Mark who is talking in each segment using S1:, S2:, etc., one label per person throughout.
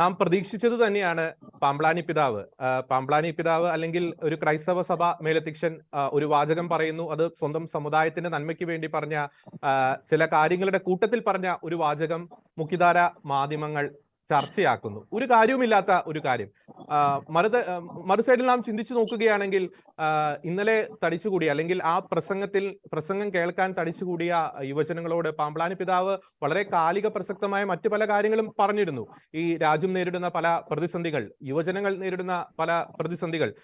S1: നാം പ്രതീക്ഷിച്ചത് തന്നെയാണ് പാമ്പ്ലാനി പിതാവ്. പാമ്പ്ലാനി പിതാവ് അല്ലെങ്കിൽ ഒരു ക്രൈസ്തവ സഭ മേലധ്യക്ഷൻ ഒരു വാചകം പറയുന്നു. അത് സ്വന്തം സമുദായത്തിന്റെ നന്മയ്ക്ക് വേണ്ടി പറഞ്ഞ ചില കാര്യങ്ങളുടെ കൂട്ടത്തിൽ പറഞ്ഞ ഒരു വാചകം മുഖ്യധാര മാധ്യമങ്ങൾ ചർച്ചയാക്കുന്നു. ഒരു കാര്യവുമില്ലാത്ത ഒരു കാര്യം. മറുത സൈഡിൽ നാം ചിന്തിച്ചു നോക്കുകയാണെങ്കിൽ ഇന്നലെ തടിച്ചുകൂടിയ അല്ലെങ്കിൽ ആ പ്രസംഗത്തിൽ പ്രസംഗം കേൾക്കാൻ തടിച്ചുകൂടിയ യുവജനങ്ങളോട് പാമ്പ്ലാനി പിതാവ് വളരെ കാലിക പ്രസക്തമായ മറ്റു പല കാര്യങ്ങളും പറഞ്ഞിരുന്നു. ഈ രാജ്യം നേരിടുന്ന പല പ്രതിസന്ധികൾ യുവജനങ്ങൾ നേരിടുന്ന പല പ്രതിസന്ധികൾ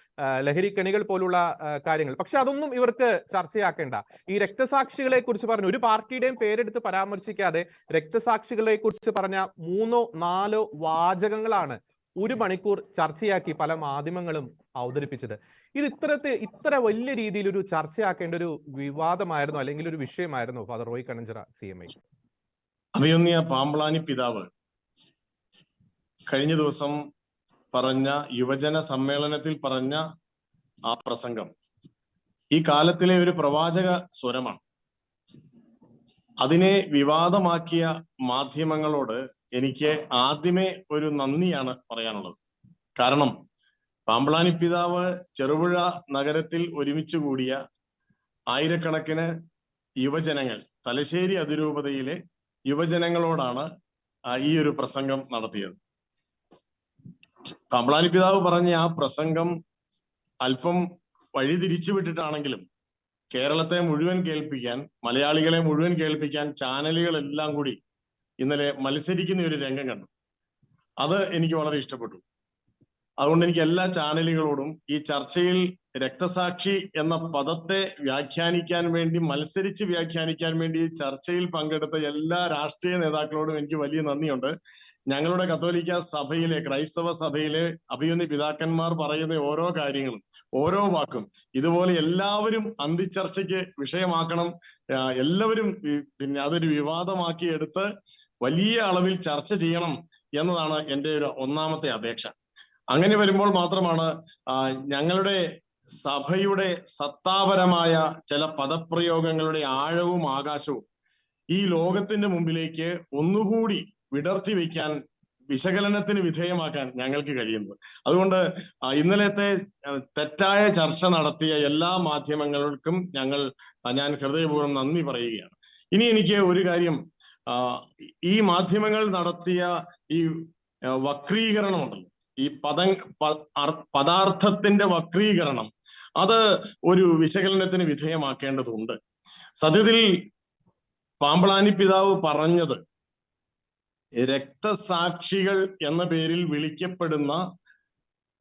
S1: ലഹരിക്കണികൾ പോലുള്ള കാര്യങ്ങൾ. പക്ഷെ അതൊന്നും ഇവർക്ക് ചർച്ചയാക്കേണ്ട. ഈ രക്തസാക്ഷികളെ കുറിച്ച് പറഞ്ഞു ഒരു പാർട്ടിയുടെയും പേരെടുത്ത് പരാമർശിക്കാതെ രക്തസാക്ഷികളെ കുറിച്ച് പറഞ്ഞ മൂന്നോ നാലോ വാചകങ്ങളാണ് ഒരു മണിക്കൂർ ചർച്ചയാക്കി പല മാധ്യമങ്ങളും അവതരിപ്പിച്ചത്. ഇത് ഇത്തരത്തെ ഇത്ര വലിയ രീതിയിൽ ഒരു ചർച്ചയാക്കേണ്ട ഒരു വിവാദമായിരുന്നു അല്ലെങ്കിൽ ഒരു വിഷയമായിരുന്നു father Roy Kananchira C M I.
S2: അഭിയന്യ Pamplany പിതാവ് കഴിഞ്ഞ ദിവസം പറഞ്ഞ യുവജന സമ്മേളനത്തിൽ പറഞ്ഞ ആ പ്രസംഗം ഈ കാലത്തിലെ ഒരു പ്രവാചക സ്വരമാണ്. അതിനെ വിവാദമാക്കിയ മാധ്യമങ്ങളോട് എനിക്ക് ആദ്യമേ ഒരു നന്ദിയാണ് പറയാനുള്ളത്. കാരണം പാമ്പളാനി പിതാവ് ചെറുപുഴ നഗരത്തിൽ ഒരുമിച്ച് കൂടിയ ആയിരക്കണക്കിന് യുവജനങ്ങൾ തലശ്ശേരി അതിരൂപതയിലെ യുവജനങ്ങളോടാണ് ഈ ഒരു പ്രസംഗം നടത്തിയത്. പാമ്പളാനി പിതാവ് പറഞ്ഞ ആ പ്രസംഗം അല്പം വഴിതിരിച്ചു വിട്ടിട്ടാണെങ്കിലും കേരളത്തെ മുഴുവൻ കേൾപ്പിക്കാൻ മലയാളികളെ മുഴുവൻ കേൾപ്പിക്കാൻ ചാനലുകളെല്ലാം കൂടി ഇന്നലെ മത്സരിക്കുന്ന ഒരു രംഗം കണ്ടു. അത് എനിക്ക് വളരെ ഇഷ്ടപ്പെട്ടു. അതുകൊണ്ട് എനിക്ക് എല്ലാ ചാനലുകളോടും ഈ ചർച്ചയിൽ രക്തസാക്ഷി എന്ന പദത്തെ വ്യാഖ്യാനിക്കാൻ വേണ്ടി മത്സരിച്ച് വ്യാഖ്യാനിക്കാൻ വേണ്ടി ഈ ചർച്ചയിൽ പങ്കെടുത്ത എല്ലാ രാഷ്ട്രീയ നേതാക്കളോടും എനിക്ക് വലിയ നന്ദിയുണ്ട്. ഞങ്ങളുടെ കത്തോലിക്ക സഭയിലെ ക്രൈസ്തവ സഭയിലെ അഭിയുന്ന പിതാക്കന്മാർ പറയുന്ന ഓരോ കാര്യങ്ങളും ഓരോ വാക്കും ഇതുപോലെ എല്ലാവരും അന്തിച്ചർച്ചയ്ക്ക് വിഷയമാക്കണം. എല്ലാവരും പിന്നെ അതൊരു വിവാദമാക്കി എടുത്ത് വലിയ അളവിൽ ചർച്ച ചെയ്യണം എന്നതാണ് എന്റെ ഒരു ഒന്നാമത്തെ അപേക്ഷ. അങ്ങനെ വരുമ്പോൾ മാത്രമാണ് ഞങ്ങളുടെ സഭയുടെ സത്താപരമായ ചില പദപ്രയോഗങ്ങളുടെ ആഴവും ആകാശവും ഈ ലോകത്തിന്റെ മുമ്പിലേക്ക് ഒന്നുകൂടി വിടർത്തി വയ്ക്കാൻ വിശകലനത്തിന് വിധേയമാക്കാൻ ഞങ്ങൾക്ക് കഴിയുന്നത് അതുകൊണ്ട് ഇന്നലത്തെ തെറ്റായ ചർച്ച നടത്തിയ എല്ലാ മാധ്യമങ്ങൾക്കും ഞങ്ങൾ ഞാൻ ഹൃദയപൂർവം നന്ദി പറയുകയാണ്. ഇനി എനിക്ക് ഒരു കാര്യം ഈ മാധ്യമങ്ങൾ നടത്തിയ ഈ വക്രീകരണം വക്രീകരണമുണ്ടല്ലോ. ഈ പദ പദാർത്ഥത്തിന്റെ വക്രീകരണം അത് ഒരു വിശകലനത്തിന് വിധേയമാക്കേണ്ടതുണ്ട്. സത്യത്തിൽ പാമ്പളാനി പിതാവ് പറഞ്ഞത് രക്തസാക്ഷികൾ എന്ന പേരിൽ വിളിക്കപ്പെടുന്ന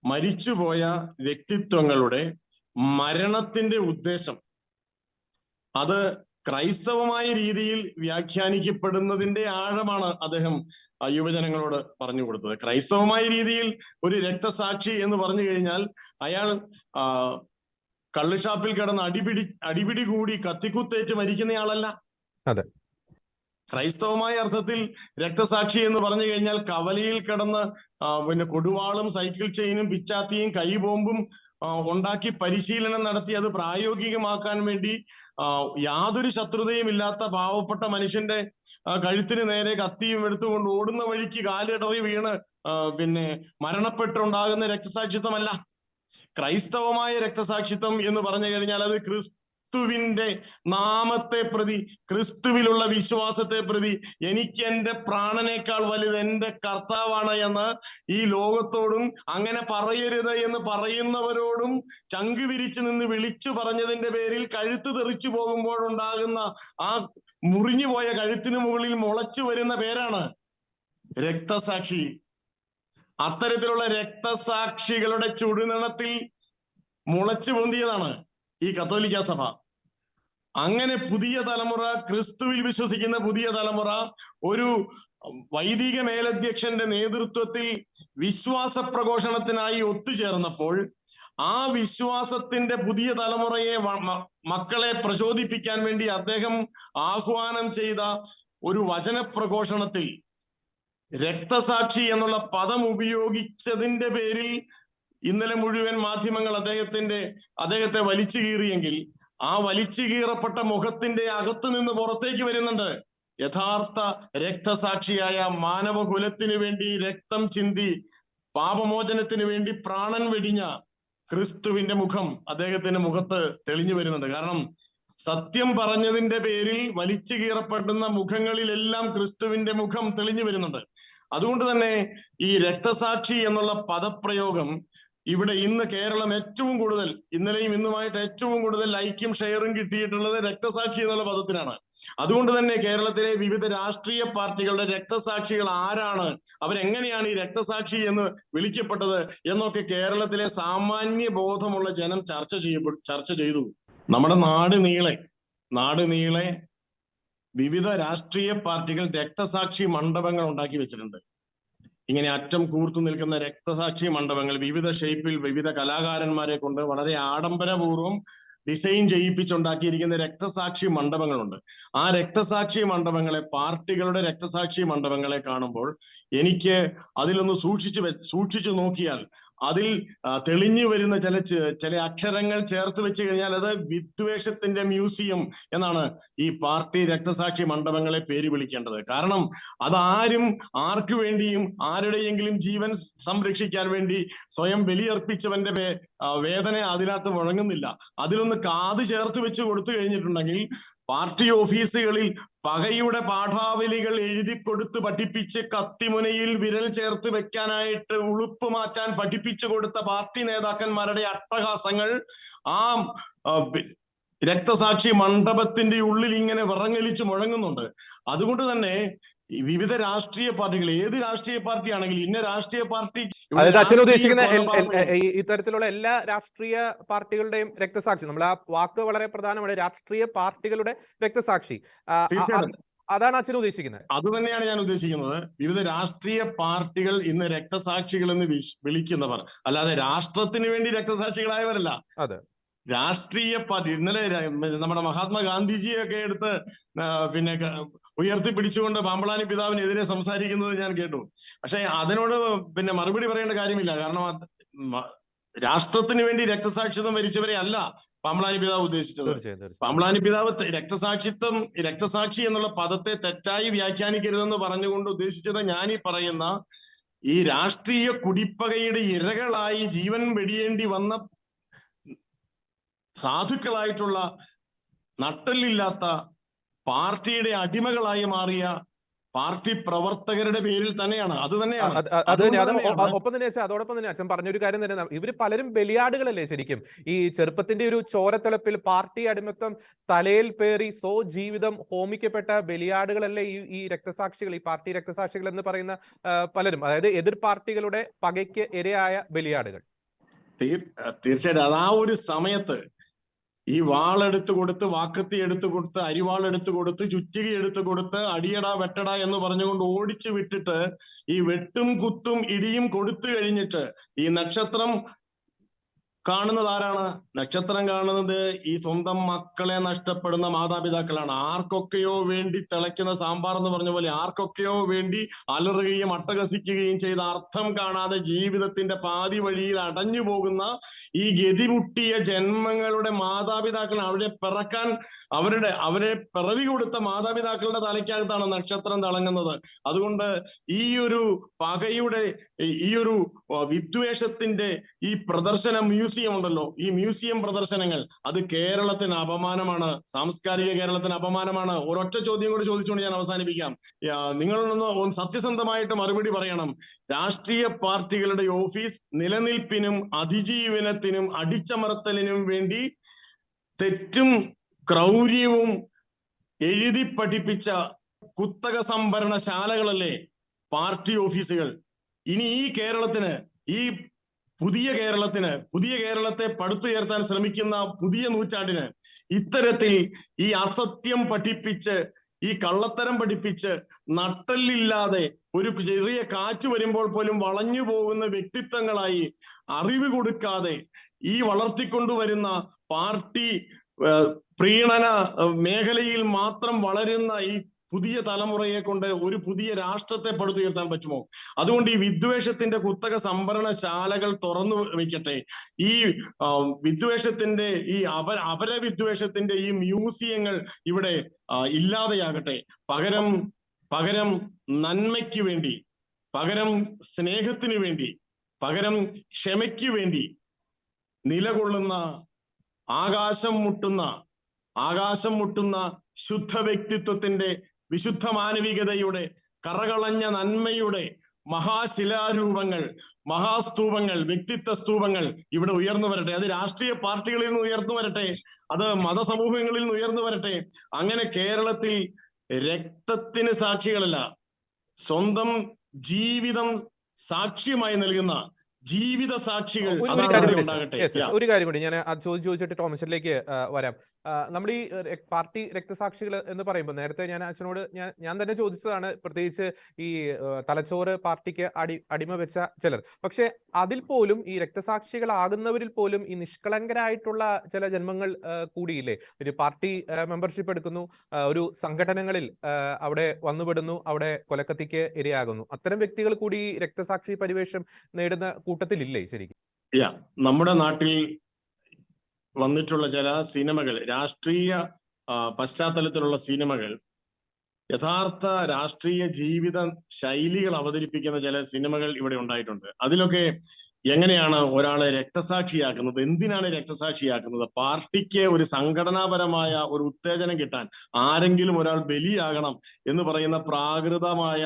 S2: മരിച്ചുപോയ വ്യക്തിത്വങ്ങളുടെ മരണത്തിന്റെ ഉദ്ദേശം. അത് ക്രൈസ്തവമായ രീതിയിൽ വ്യാഖ്യാനിക്കപ്പെടുന്നതിന്റെ ആഴമാണ് അദ്ദേഹം യുവജനങ്ങളോട് പറഞ്ഞു കൊടുത്തത്. ക്രൈസ്തവമായ രീതിയിൽ ഒരു രക്തസാക്ഷി എന്ന് പറഞ്ഞു കഴിഞ്ഞാൽ അയാൾ കള്ളുഷാപ്പിൽ കിടന്ന് അടിപിടി അടിപിടി കൂടി കത്തിക്കുത്തേറ്റ് മരിക്കുന്നയാളല്ല.
S1: അതെ.
S2: ക്രൈസ്തവമായ അർത്ഥത്തിൽ രക്തസാക്ഷി എന്ന് പറഞ്ഞു കഴിഞ്ഞാൽ കവലയിൽ കിടന്ന് പിന്നെ കൊടുവാളും സൈക്കിൾ ചെയിനും പിച്ചാത്തിയും കൈബോംബും ഉണ്ടാക്കി പരിശീലനം നടത്തി അത് പ്രായോഗികമാക്കാൻ വേണ്ടി യാതൊരു ശത്രുതയും ഇല്ലാത്ത പാവപ്പെട്ട മനുഷ്യന്റെ കഴുത്തിന് നേരെ കത്തിയും എടുത്തുകൊണ്ട് ഓടുന്ന വഴിക്ക് കാലിടറി വീണ് പിന്നെ മരണപ്പെട്ടുണ്ടാകുന്ന രക്തസാക്ഷിത്വമല്ല. ക്രൈസ്തവമായ രക്തസാക്ഷിത്വം എന്ന് പറഞ്ഞു കഴിഞ്ഞാൽ അത് ക്രിസ്തുവിന്റെ നാമത്തെ പ്രതി ക്രിസ്തുവിലുള്ള വിശ്വാസത്തെ പ്രതി എനിക്ക് എന്റെ പ്രാണനേക്കാൾ വലുത് എന്റെ കർത്താവാണ് എന്ന് ഈ ലോകത്തോടും അങ്ങനെ പറയരുത് എന്ന് പറയുന്നവരോടും ചങ്ക് വിരിച്ചു നിന്ന് വിളിച്ചു പറഞ്ഞതിന്റെ പേരിൽ കഴുത്ത് തെറിച്ചു പോകുമ്പോഴുണ്ടാകുന്ന ആ മുറിഞ്ഞുപോയ കഴുത്തിന് മുകളിൽ മുളച്ചു വരുന്ന പേരാണ് രക്തസാക്ഷി. അത്തരത്തിലുള്ള രക്തസാക്ഷികളുടെ ചുടുനിണത്തിൽ മുളച്ചു പൊന്തിയതാണ്. ഈ കത്തോലിക്ക സഭ. അങ്ങനെ പുതിയ തലമുറ ക്രിസ്തുവിൽ വിശ്വസിക്കുന്ന പുതിയ തലമുറ ഒരു വൈദിക മേലധ്യക്ഷന്റെ നേതൃത്വത്തിൽ വിശ്വാസ പ്രഘോഷണത്തിനായി ഒത്തുചേർന്നപ്പോൾ ആ വിശ്വാസത്തിന്റെ പുതിയ തലമുറയെ മക്കളെ പ്രചോദിപ്പിക്കാൻ വേണ്ടി അദ്ദേഹം ആഹ്വാനം ചെയ്ത ഒരു വചന പ്രഘോഷണത്തിൽ രക്തസാക്ഷി എന്നുള്ള പദം ഉപയോഗിച്ചതിന്റെ പേരിൽ ഇന്നലെ മുഴുവൻ മാധ്യമങ്ങൾ അദ്ദേഹത്തിന്റെ അദ്ദേഹത്തെ വലിച്ചു കീറിയെങ്കിൽ ആ വലിച്ചു കീറപ്പെട്ട മുഖത്തിന്റെ അകത്ത് നിന്ന് പുറത്തേക്ക് വരുന്നുണ്ട്. യഥാർത്ഥ രക്തസാക്ഷിയായ മാനവകുലത്തിന് വേണ്ടി രക്തം ചിന്തി പാപമോചനത്തിന് വേണ്ടി പ്രാണൻ വെടിഞ്ഞ ക്രിസ്തുവിന്റെ മുഖം അദ്ദേഹത്തിന്റെ മുഖത്ത് തെളിഞ്ഞു വരുന്നുണ്ട്. കാരണം സത്യം പറഞ്ഞതിന്റെ പേരിൽ വലിച്ചു കീറപ്പെടുന്ന മുഖങ്ങളിലെല്ലാം ക്രിസ്തുവിന്റെ മുഖം തെളിഞ്ഞു വരുന്നുണ്ട്. അതുകൊണ്ട് തന്നെ ഈ രക്തസാക്ഷി എന്നുള്ള പദപ്രയോഗം ഇവിടെ ഇന്ന് കേരളം ഏറ്റവും കൂടുതൽ ഇന്നലെയും ഇന്നുമായിട്ട് ഏറ്റവും കൂടുതൽ ലൈക്കും ഷെയറും കിട്ടിയിട്ടുള്ളത് രക്തസാക്ഷി എന്നുള്ള പദത്തിനാണ്. അതുകൊണ്ട് തന്നെ കേരളത്തിലെ വിവിധ രാഷ്ട്രീയ പാർട്ടികളുടെ രക്തസാക്ഷികൾ ആരാണ്? അവരെങ്ങനെയാണ് ഈ രക്തസാക്ഷി എന്ന് വിളിക്കപ്പെട്ടത് എന്നൊക്കെ കേരളത്തിലെ സാമാന്യ ബോധമുള്ള ജനം ചർച്ച ചെയ്യപ്പെട്ടു ചർച്ച ചെയ്തു. നമ്മുടെ നാട് നീളെ നാട് നീളെ വിവിധ രാഷ്ട്രീയ പാർട്ടികൾ രക്തസാക്ഷി മണ്ഡപങ്ങൾ ഉണ്ടാക്കി വെച്ചിട്ടുണ്ട്. ഇങ്ങനെ അറ്റം കൂർത്തു നിൽക്കുന്ന രക്തസാക്ഷി മണ്ഡപങ്ങൾ വിവിധ ഷേപ്പിൽ വിവിധ കലാകാരന്മാരെ കൊണ്ട് വളരെ ആഡംബരപൂർവം ഡിസൈൻ ചെയ്യിപ്പിച്ചുണ്ടാക്കിയിരിക്കുന്ന രക്തസാക്ഷി മണ്ഡപങ്ങളുണ്ട്. ആ രക്തസാക്ഷി മണ്ഡപങ്ങളെ പാർട്ടികളുടെ രക്തസാക്ഷി മണ്ഡപങ്ങളെ കാണുമ്പോൾ എനിക്ക് അതിലൊന്ന് സൂക്ഷിച്ചു സൂക്ഷിച്ചു നോക്കിയാൽ അതിൽ തെളിഞ്ഞു വരുന്ന ചില ചില അക്ഷരങ്ങൾ ചേർത്ത് വെച്ച് കഴിഞ്ഞാൽ അത് വിദ്വേഷത്തിന്റെ മ്യൂസിയം എന്നാണ് ഈ പാർട്ടി രക്തസാക്ഷി മണ്ഡപങ്ങളെ പേര് വിളിക്കേണ്ടത്. കാരണം അതാരും ആർക്കു വേണ്ടിയും ആരുടെയെങ്കിലും ജീവൻ സംരക്ഷിക്കാൻ വേണ്ടി സ്വയം ബലിയർപ്പിച്ചവന്റെ വേദന അതിനകത്ത് മുഴങ്ങുന്നില്ല അതിലൊന്ന് കാത് ചേർത്ത് വെച്ച് കൊടുത്തു കഴിഞ്ഞിട്ടുണ്ടെങ്കിൽ പാർട്ടി ഓഫീസുകളിൽ പകയുടെ പാഠാവലികൾ എഴുതി കൊടുത്ത് പഠിപ്പിച്ച് കത്തിമുനയിൽ വിരൽ ചേർത്ത് വെക്കാനായിട്ട് ഉളുപ്പ് മാറ്റാൻ പഠിപ്പിച്ചു കൊടുത്ത പാർട്ടി നേതാക്കന്മാരുടെ അട്ടഹാസങ്ങൾ ആ രക്തസാക്ഷി മണ്ഡപത്തിന്റെ ഉള്ളിൽ ഇങ്ങനെ വിറങ്ങലിച്ച് മുഴങ്ങുന്നുണ്ട്. അതുകൊണ്ട് തന്നെ ഈ വിവിധ രാഷ്ട്രീയ പാർട്ടികൾ ഏത് രാഷ്ട്രീയ പാർട്ടി ആണെങ്കിലും ഇന്ന രാഷ്ട്രീയ പാർട്ടി
S1: അതായത് അച്ഛൻ ഉദ്ദേശിക്കുന്ന ഇത്തരത്തിലുള്ള എല്ലാ രാഷ്ട്രീയ പാർട്ടികളുടെയും രക്തസാക്ഷി നമ്മൾ ആ വാക്ക് വളരെ പ്രധാനമാണ് രാഷ്ട്രീയ പാർട്ടികളുടെ രക്തസാക്ഷി. അതാണ് അച്ഛൻ ഉദ്ദേശിക്കുന്നത്.
S2: അത് തന്നെയാണ് ഞാൻ ഉദ്ദേശിക്കുന്നത്. വിവിധ രാഷ്ട്രീയ പാർട്ടികൾ ഇന്ന് രക്തസാക്ഷികൾ എന്ന് വിളിക്കുന്നവർ അല്ലാതെ രാഷ്ട്രത്തിന് വേണ്ടി രക്തസാക്ഷികളായവരല്ല.
S1: അതെ.
S2: രാഷ്ട്രീയ പാർട്ടി ഇന്നലെ നമ്മുടെ മഹാത്മാഗാന്ധിജിയൊക്കെ എടുത്ത് പിന്നെ ഉയർത്തി പിടിച്ചുകൊണ്ട് പാമ്പളാനി പിതാവിനെതിരെ സംസാരിക്കുന്നത് ഞാൻ കേട്ടു. പക്ഷെ അതിനോട് പിന്നെ മറുപടി പറയേണ്ട കാര്യമില്ല. കാരണം രാഷ്ട്രത്തിന് വേണ്ടി രക്തസാക്ഷിത്വം വരിച്ചവരെ അല്ല പാമ്പളാനി പിതാവ് ഉദ്ദേശിച്ചത്.
S1: തീർച്ചയായും
S2: പിതാവ് രക്തസാക്ഷിത്വം രക്തസാക്ഷി എന്നുള്ള പദത്തെ തെറ്റായി വ്യാഖ്യാനിക്കരുതെന്ന് പറഞ്ഞുകൊണ്ട് ഉദ്ദേശിച്ചത് ഞാൻ ഈ പറയുന്ന ഈ രാഷ്ട്രീയ കുടിപ്പകയുടെ ഇരകളായി ജീവൻ വെടിയേണ്ടി വന്ന സാധുക്കളായിട്ടുള്ള നട്ടല്ലില്ലാത്ത പാർട്ടിയുടെ അടിമകളായി മാറിയ പാർട്ടി പ്രവർത്തകരുടെ പേരിൽ തന്നെയാണ്. അത് തന്നെയാണ്.
S1: അത് ഒപ്പം തന്നെ അച്ഛൻ അതോടൊപ്പം തന്നെ അച്ഛൻ പറഞ്ഞൊരു കാര്യം തന്നെ ഇവർ ഇവർ പലരും ബലിയാടുകളല്ലേ ശരിക്കും. ഈ ചെറുപ്പത്തിന്റെ ഒരു ചോരത്തിളപ്പിൽ പാർട്ടി അടിമത്തം തലയിൽ പേറി സോ ജീവിതം ഹോമിക്കപ്പെട്ട ബലിയാടുകളല്ലേ ഈ ഈ രക്തസാക്ഷികൾ ഈ പാർട്ടി രക്തസാക്ഷികൾ എന്ന് പറയുന്ന പലരും. അതായത് എതിർ പാർട്ടികളുടെ പകയ്ക്ക് ഇരയായ ബലിയാടുകൾ.
S2: തീർ- തീർച്ചയായിട്ടും. അത് ആ ഒരു സമയത്ത് ഈ വാളെടുത്ത് കൊടുത്ത് വാക്കത്തി എടുത്തു കൊടുത്ത് അരിവാൾ എടുത്തു കൊടുത്ത് ചുറ്റിക എടുത്തു കൊടുത്ത് അടിയടാ വെട്ടടാ എന്ന് പറഞ്ഞുകൊണ്ട് ഓടിച്ചു വിട്ടിട്ട് ഈ വെട്ടും കുത്തും ഇടിയും കൊടുത്തു കഴിഞ്ഞിട്ട് ഈ നക്ഷത്രം കാണുന്നത് ആരാണ്? നക്ഷത്രം കാണുന്നത് ഈ സ്വന്തം മക്കളെ നഷ്ടപ്പെടുന്ന മാതാപിതാക്കളാണ്. ആർക്കൊക്കെയോ വേണ്ടി തിളയ്ക്കുന്ന സാമ്പാർ എന്ന് പറഞ്ഞ പോലെ ആർക്കൊക്കെയോ വേണ്ടി അലറുകയും അട്ടഹസിക്കുകയും ചെയ്ത അർത്ഥം കാണാതെ ജീവിതത്തിന്റെ പാതി വഴിയിൽ അടഞ്ഞു പോകുന്ന ഈ ഗതിമുട്ടിയ ജന്മങ്ങളുടെ മാതാപിതാക്കൾ അവരെ പിറക്കാൻ അവരുടെ അവരെ പിറവി കൊടുത്ത മാതാപിതാക്കളുടെ തലയ്ക്കകത്താണ് നക്ഷത്രം തിളങ്ങുന്നത്. അതുകൊണ്ട് ഈ ഒരു പകയുടെ ഈ- ഒരു വിദ്വേഷത്തിന്റെ ഈ പ്രദർശനം ഉണ്ടല്ലോ. ഈ മ്യൂസിയം പ്രദർശനങ്ങൾ അത് കേരളത്തിന് അപമാനമാണ്. സാംസ്കാരിക കേരളത്തിന് അപമാനമാണ്. ഒരൊറ്റ ചോദ്യം കൂടി ചോദിച്ചുകൊണ്ട് ഞാൻ അവസാനിപ്പിക്കാം. നിങ്ങളൊന്ന് സത്യസന്ധമായിട്ട് മറുപടി പറയണം. രാഷ്ട്രീയ പാർട്ടികളുടെ ഓഫീസ് നിലനിൽപ്പിനും അതിജീവനത്തിനും അടിച്ചമർത്തലിനും വേണ്ടി തെറ്റും ക്രൗര്യവും എഴുതി പഠിപ്പിച്ച കുത്തക സംഭരണശാലകളല്ലേ പാർട്ടി ഓഫീസുകൾ? ഇനി ഈ കേരളത്തിന് ഈ പുതിയ കേരളത്തിന് പുതിയ കേരളത്തെ പടുത്തുയർത്താൻ ശ്രമിക്കുന്ന പുതിയ നൂറ്റാണ്ടിന് ഇത്തരത്തിൽ ഈ അസത്യം പഠിപ്പിച്ച് ഈ കള്ളത്തരം പഠിപ്പിച്ച് നട്ടല്ലില്ലാതെ ഒരു ചെറിയ കാറ്റ് വരുമ്പോൾ പോലും വളഞ്ഞു പോകുന്ന വ്യക്തിത്വങ്ങളായി അറിവ് കൊടുക്കാതെ ഈ വളർത്തിക്കൊണ്ടുവരുന്ന പാർട്ടി പ്രീണന മേഖലയിൽ മാത്രം വളരുന്ന ഈ പുതിയ തലമുറയെ കൊണ്ട് ഒരു പുതിയ രാഷ്ട്രത്തെ പടുത്തുയർത്താൻ പറ്റുമോ? അതുകൊണ്ട് ഈ വിദ്വേഷത്തിന്റെ കുത്തക സംഭരണശാലകൾ തുറന്നു വെക്കട്ടെ. ഈ വിദ്വേഷത്തിന്റെ ഈ അപര അപര വിദ്വേഷത്തിന്റെ ഈ മ്യൂസിയങ്ങൾ ഇവിടെ ഇല്ലാതെയാകട്ടെ. പകരം പകരം നന്മയ്ക്ക് വേണ്ടി പകരം സ്നേഹത്തിന് വേണ്ടി പകരം ക്ഷമയ്ക്ക് വേണ്ടി നിലകൊള്ളുന്ന ആകാശം മുട്ടുന്ന ആകാശം മുട്ടുന്ന ശുദ്ധ വ്യക്തിത്വത്തിന്റെ വിശുദ്ധ മാനവികതയുടെ കറകളഞ്ഞ നന്മയുടെ മഹാശിലാരൂപങ്ങൾ മഹാസ്തൂപങ്ങൾ വ്യക്തിത്വ സ്തൂപങ്ങൾ ഇവിടെ ഉയർന്നു വരട്ടെ. അത് രാഷ്ട്രീയ പാർട്ടികളിൽ നിന്ന് ഉയർന്നു വരട്ടെ. അത് മതസമൂഹങ്ങളിൽ നിന്ന് ഉയർന്നു വരട്ടെ. അങ്ങനെ കേരളത്തിൽ രക്തത്തിന് സാക്ഷികളല്ല. സ്വന്തം ജീവിതം സാക്ഷ്യമായി നൽകുന്ന ജീവിത സാക്ഷികൾ
S1: ഒരു- കാര്യം കൂടി ഞാൻ ചോദിച്ചിട്ട് ടോമസിലേക്ക് വരാം. നമ്മുടെ ഈ പാർട്ടി രക്തസാക്ഷികൾ എന്ന് പറയുമ്പോൾ നേരത്തെ ഞാൻ അച്ഛനോട് ഞാൻ ഞാൻ തന്നെ ചോദിച്ചതാണ് പ്രത്യേകിച്ച് ഈ തലച്ചോറ് പാർട്ടിക്ക് അടി അടിമ വെച്ച ചിലർ. പക്ഷെ അതിൽ പോലും ഈ രക്തസാക്ഷികളാകുന്നവരിൽ പോലും ഈ നിഷ്കളങ്കരായിട്ടുള്ള ചില ജന്മങ്ങൾ കൂടിയില്ലേ? ഒരു പാർട്ടി മെമ്പർഷിപ്പ് എടുക്കുന്നു ഒരു സംഘടനകളിൽ അവിടെ വന്നുപെടുന്നു അവിടെ കൊലക്കത്തിക്ക് ഇരയാകുന്നു. അത്തരം വ്യക്തികൾ കൂടി രക്തസാക്ഷി പരിവേഷം നേടുന്ന കൂട്ടത്തിലില്ലേ ശരിക്കും.
S2: നമ്മുടെ നാട്ടിൽ വന്നിട്ടുള്ള ചില സിനിമകൾ രാഷ്ട്രീയ പശ്ചാത്തലത്തിലുള്ള സിനിമകൾ യഥാർത്ഥ രാഷ്ട്രീയ ജീവിത ശൈലികൾ അവതരിപ്പിക്കുന്ന ചില സിനിമകൾ ഇവിടെ ഉണ്ടായിട്ടുണ്ട്. അതിലൊക്കെ എങ്ങനെയാണ് ഒരാളെ രക്തസാക്ഷിയാക്കുന്നത്? എന്തിനാണ് രക്തസാക്ഷിയാക്കുന്നത്? പാർട്ടിക്ക് ഒരു സംഘടനാപരമായ ഒരു ഉത്തേജനം കിട്ടാൻ ആരെങ്കിലും ഒരാൾ ബലിയാകണം എന്ന് പറയുന്ന പ്രാകൃതമായ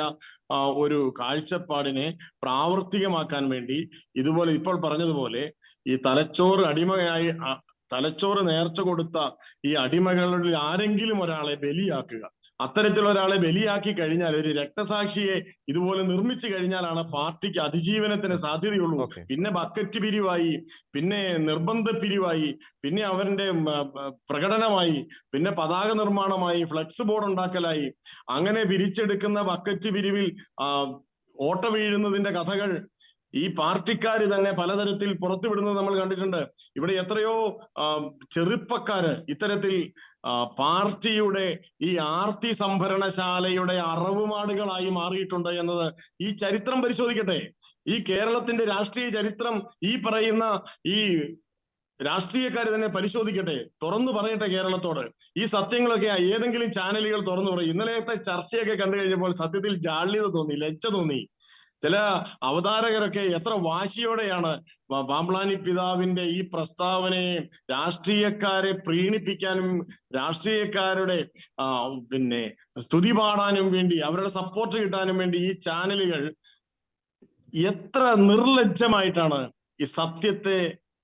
S2: ഒരു കാഴ്ചപ്പാടിനെ പ്രാവർത്തികമാക്കാൻ വേണ്ടി ഇതുപോലെ ഇപ്പോൾ പറഞ്ഞതുപോലെ ഈ തലച്ചോറ് അടിമയായി തലച്ചോറ് നേർച്ച കൊടുത്ത ഈ അടിമകളിൽ ആരെങ്കിലും ഒരാളെ ബലിയാക്കുക. അത്തരത്തിൽ ഒരാളെ ബലിയാക്കി കഴിഞ്ഞാൽ ഒരു രക്തസാക്ഷിയെ ഇതുപോലെ നിർമ്മിച്ചു കഴിഞ്ഞാലാണ് പാർട്ടിക്ക് അതിജീവനത്തിന് സാധ്യതയുള്ളൂ. പിന്നെ ബക്കറ്റ് പിരിവായി പിന്നെ നിർബന്ധ പിരിവായി പിന്നെ അവരുടെ പ്രകടനമായി പിന്നെ പതാക നിർമ്മാണമായി ഫ്ലെക്സ് ബോർഡ് ഉണ്ടാക്കലായി. അങ്ങനെ പിരിച്ചെടുക്കുന്ന ബക്കറ്റ് പിരിവിൽ ആ ഓട്ട വീഴുന്നതിന്റെ കഥകൾ ഈ പാർട്ടിക്കാർ തന്നെ പലതരത്തിൽ പുറത്തുവിടുന്നത് നമ്മൾ കണ്ടിട്ടുണ്ട്. ഇവിടെ എത്രയോ ചെറുപ്പക്കാര് ഇത്തരത്തിൽ പാർട്ടിയുടെ ഈ ആർത്തി സംഭരണശാലയുടെ അറവുമാടുകളായി മാറിയിട്ടുണ്ട് എന്നത് ഈ ചരിത്രം പരിശോധിക്കട്ടെ. ഈ കേരളത്തിന്റെ രാഷ്ട്രീയ ചരിത്രം ഈ പറയുന്ന ഈ രാഷ്ട്രീയക്കാർ തന്നെ പരിശോധിക്കട്ടെ. തുറന്നു പറയട്ടെ കേരളത്തോട്. ഈ സത്യങ്ങളൊക്കെ ഏതെങ്കിലും ചാനലുകൾ തുറന്നു പറയും. ഇന്നലത്തെ ചർച്ചയൊക്കെ കണ്ടു കഴിഞ്ഞപ്പോൾ സത്യത്തിൽ ജാള്യത തോന്നി ലജ്ജ തോന്നി. ചില അവതാരകരൊക്കെ എത്ര വാശിയോടെയാണ് പാമ്പ്ലാനി പിതാവിന്റെ ഈ പ്രസ്താവനയെ രാഷ്ട്രീയക്കാരെ പ്രീണിപ്പിക്കാനും രാഷ്ട്രീയക്കാരുടെ പിന്നെ സ്തുതി പാടാനും വേണ്ടി അവരുടെ സപ്പോർട്ട് കിട്ടാനും വേണ്ടി ഈ ചാനലുകൾ എത്ര നിർലജ്ജമായിട്ടാണ് ഈ സത്യത്തെ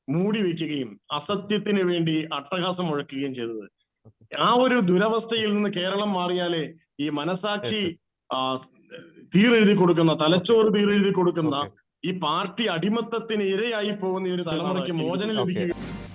S2: മൂടി വെക്കുകയും അസത്യത്തിന് വേണ്ടി അട്ടഹാസം മുഴക്കുകയും ചെയ്തത്. ആ ഒരു ദുരവസ്ഥയിൽ നിന്ന് കേരളം മാറിയാലേ ഈ മനസാക്ഷി തീരെഴുതി കൊടുക്കുന്ന തലച്ചോറ് തീരെഴുതി കൊടുക്കുന്ന ഈ പാർട്ടി അടിമത്തത്തിന് ഇരയായി പോകുന്ന ഈ ഒരു തലമുറയ്ക്ക് മോചനം
S1: ലഭിക്കുകയാണ്
S2: ലഭിക്കുക